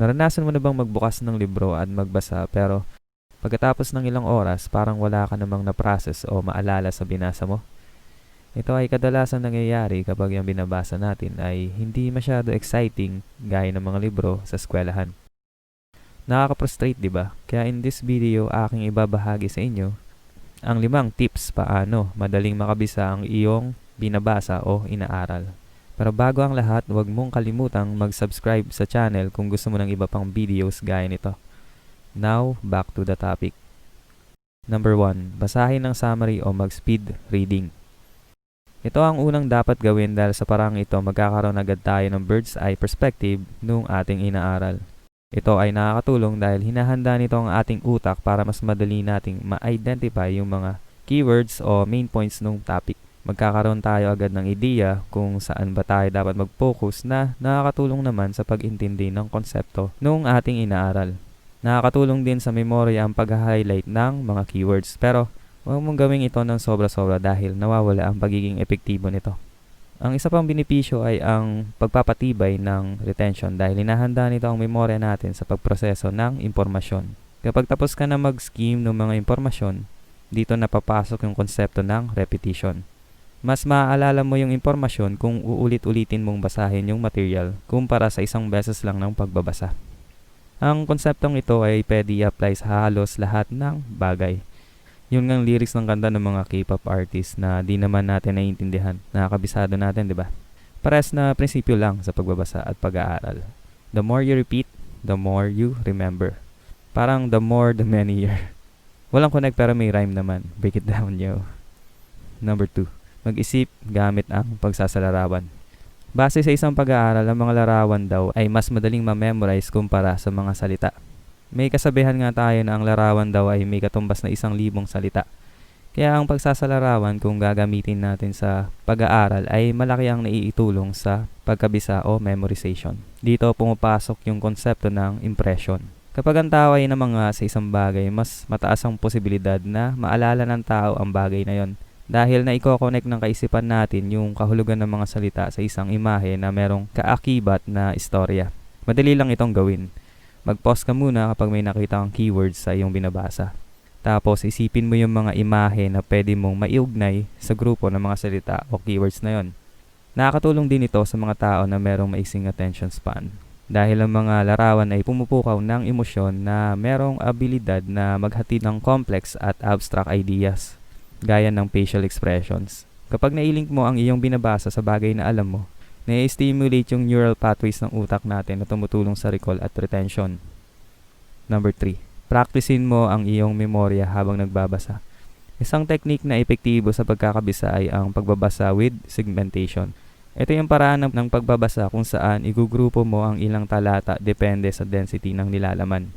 Naranasan mo na bang magbukas ng libro at magbasa pero pagkatapos ng ilang oras parang wala ka namang na-process o maalala sa binasa mo? Ito ay kadalasan nangyayari kapag yung binabasa natin ay hindi masyado exciting gaya ng mga libro sa eskwelahan. Nakaka-frustrate, di ba? Kaya in this video, aking ibabahagi sa inyo ang limang tips paano madaling makabisa ang iyong binabasa o inaaral. Pero bago ang lahat, huwag mong kalimutang mag-subscribe sa channel kung gusto mo ng iba pang videos gaya nito. Now, back to the topic. Number 1. Basahin ng summary o mag-speed reading. Ito ang unang dapat gawin dahil sa parang ito magkakaroon agad tayo ng bird's eye perspective nung ating inaaral. Ito ay nakakatulong dahil hinahanda nito ang ating utak para mas madali nating ma-identify yung mga keywords o main points ng topic. Magkakaroon tayo agad ng ideya kung saan ba tayo dapat mag-focus na nakakatulong naman sa pag-intindi ng konsepto nung ating inaaral. Nakakatulong din sa memorya ang pag-highlight ng mga keywords pero huwag mong gawing ito ng sobra-sobra dahil nawawala ang pagiging epektibo nito. Ang isa pang benepisyo ay ang pagpapatibay ng retention dahil hinahanda nito ang memorya natin sa pagproseso ng impormasyon. Kapag tapos ka na mag-scheme ng mga impormasyon, dito napapasok yung konsepto ng repetition. Mas maaalala mo yung impormasyon kung uulit-ulitin mong basahin yung material kumpara sa isang beses lang ng pagbabasa. Ang konseptong ito ay pwede i-apply sa halos lahat ng bagay. Yun ngang lyrics ng kanta ng mga K-pop artists na di naman natin naiintindihan. Nakakabisado natin, di ba? Pares na prinsipyo lang sa pagbabasa at pag-aaral. The more you repeat, the more you remember. Parang the more the many Walang connect pero may rhyme naman. Break it down, yo. Number 2. Mag-isip gamit ang pagsasalarawan. Base sa isang pag-aaral, ang mga larawan daw ay mas madaling ma-memorize kumpara sa mga salita. May kasabihan nga tayo na ang larawan daw ay may katumbas na isang libong salita. Kaya ang pagsasalarawan kung gagamitin natin sa pag-aaral ay malaki ang naiitulong sa pagkabisa o memorization. Dito pumapasok yung konsepto ng impression. Kapag ang tao ay namanga sa isang bagay, mas mataas ang posibilidad na maalala ng tao ang bagay na yon dahil na i-connect ng kaisipan natin yung kahulugan ng mga salita sa isang imahe na merong kaakibat na istorya. Madali lang itong gawin. Mag-pause ka muna kapag may nakita kang keywords sa iyong binabasa. Tapos isipin mo yung mga imahe na pwede mong maiugnay sa grupo ng mga salita o keywords na yon. Nakakatulong din ito sa mga tao na merong maising attention span. Dahil ang mga larawan ay pumupukaw ng emosyon na merong abilidad na maghatid ng complex at abstract ideas, gaya ng facial expressions. Kapag nailink mo ang iyong binabasa sa bagay na alam mo, na-stimulate yung neural pathways ng utak natin na tumutulong sa recall at retention. Number 3. Practicein mo ang iyong memorya habang nagbabasa. Isang technique na epektibo sa pagkakabisa ay ang pagbabasa with segmentation. Ito yung paraan ng pagbabasa kung saan igugrupo mo ang ilang talata depende sa density ng nilalaman,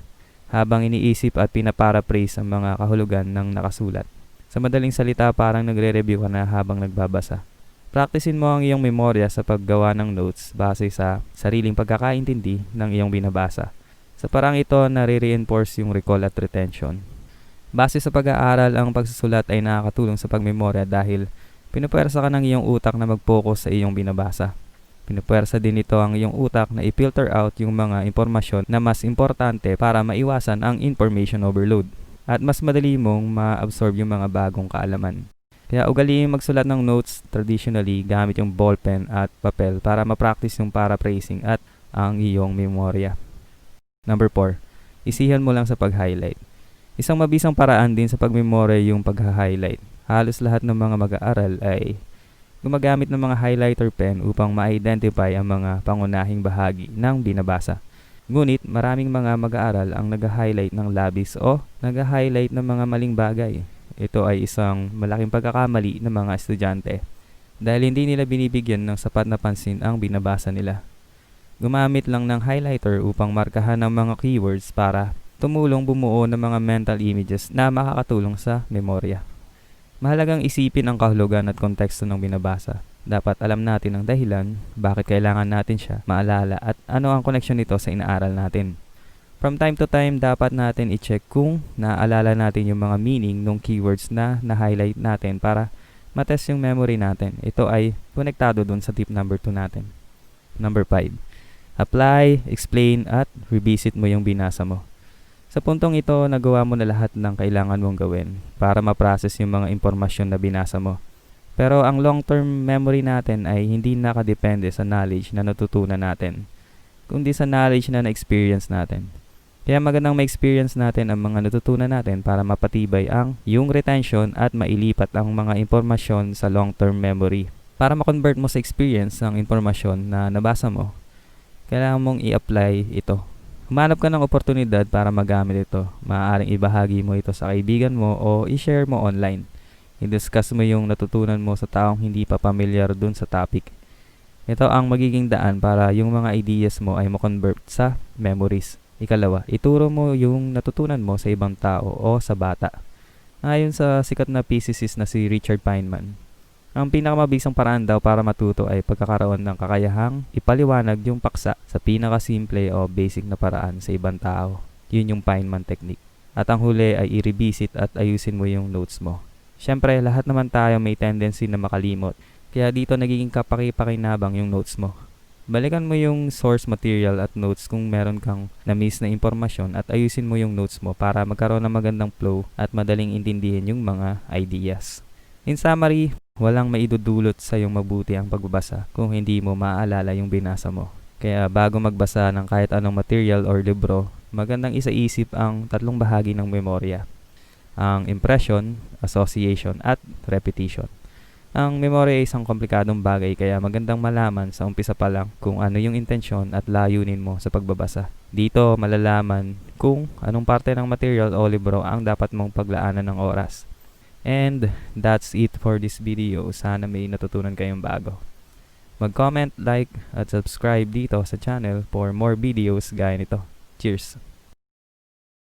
habang iniisip at pinaparaphrase ang mga kahulugan ng nakasulat. Sa madaling salita, parang nagre-review ka na habang nagbabasa. Practicein mo ang iyong memorya sa paggawa ng notes base sa sariling pagkakaintindi ng iyong binabasa. Sa parang ito, nare-reinforce yung recall at retention. Base sa pag-aaral, ang pagsusulat ay nakakatulong sa pagmemorya dahil Pinupwersa ka ng iyong utak na mag-focus sa iyong binabasa. Pinupwersa din ito ang iyong utak na i-filter out yung mga impormasyon na mas importante para maiwasan ang information overload at mas madali mong ma-absorb yung mga bagong kaalaman. Kaya ugaliin magsulat ng notes traditionally gamit yung ballpen at papel para ma-practice yung paraphrasing at ang iyong memorya. Number 4. Isihan mo lang sa pag-highlight. Isang mabisang paraan din sa pagmemorya yung pag-highlight halos lahat ng mga mag-aaral ay gumagamit ng mga highlighter pen upang ma-identify ang mga pangunahing bahagi ng binabasa. Ngunit maraming mga mag-aaral ang nag-highlight ng labis o nag-highlight ng mga maling bagay. Ito ay isang malaking pagkakamali ng mga estudyante dahil hindi nila binibigyan ng sapat na pansin ang binabasa nila. Gumamit lang ng highlighter upang markahan ng mga keywords para tumulong bumuo ng mga mental images na makakatulong sa memorya. Mahalagang isipin ang kahulugan at konteksto ng binabasa. Dapat alam natin ang dahilan, bakit kailangan natin siya maalala at ano ang koneksyon nito sa inaaral natin. From time to time, dapat natin i-check kung naaalala natin yung mga meaning ng keywords na na-highlight natin para matest yung memory natin. Ito ay konektado dun sa tip number 2 natin. Number 5. Apply, explain, at revisit mo yung binasa mo. Sa puntong ito, nagawa mo na lahat ng kailangan mong gawin para ma-process yung mga impormasyon na binasa mo. Pero ang long-term memory natin ay hindi nakadepende sa knowledge na natutunan natin, kundi sa knowledge na na-experience natin. Kaya magandang ma-experience natin ang mga natutunan natin para mapatibay ang yung retention at mailipat ang mga impormasyon sa long-term memory. Para ma-convert mo sa experience ang impormasyon na nabasa mo, kailangan mong i-apply ito. Humanap ka ng oportunidad para magamit ito. Maaaring ibahagi mo ito sa kaibigan mo o i-share mo online. I-discuss mo yung natutunan mo sa taong hindi pa familiar dun sa topic. Ito ang magiging daan para yung mga ideas mo ay ma-convert sa memories. Ikalawa, ituro mo yung natutunan mo sa ibang tao o sa bata. Ayon sa sikat na physicist na si Richard Feynman, ang pinakamabisang paraan daw para matuto ay pagkakaroon ng kakayahang ipaliwanag yung paksa sa pinakasimple o basic na paraan sa ibang tao. Yun yung Feynman technique. At ang huli ay i-revisit at ayusin mo yung notes mo. Siyempre, lahat naman tayo may tendency na makalimot. Kaya dito nagiging kapaki-pakinabang yung notes mo. Balikan mo yung source material at notes kung meron kang na-miss na impormasyon at ayusin mo yung notes mo para magkaroon ng magandang flow at madaling intindihin yung mga ideas. In summary, walang maidudulot sa yung mabuti ang pagbabasa kung hindi mo maaalala yung binasa mo. Kaya bago magbasa ng kahit anong material or libro, magandang isaisip ang tatlong bahagi ng memorya. Ang impression, association, at repetition. Ang memorya ay isang komplikadong bagay kaya magandang malaman sa umpisa pa lang kung ano yung intensyon at layunin mo sa pagbabasa. Dito malalaman kung anong parte ng material o libro ang dapat mong paglaanan ng oras. And that's it for this video. Sana may natutunan kayong bago. Mag-comment, like, at subscribe dito sa channel for more videos gaya nito. Cheers!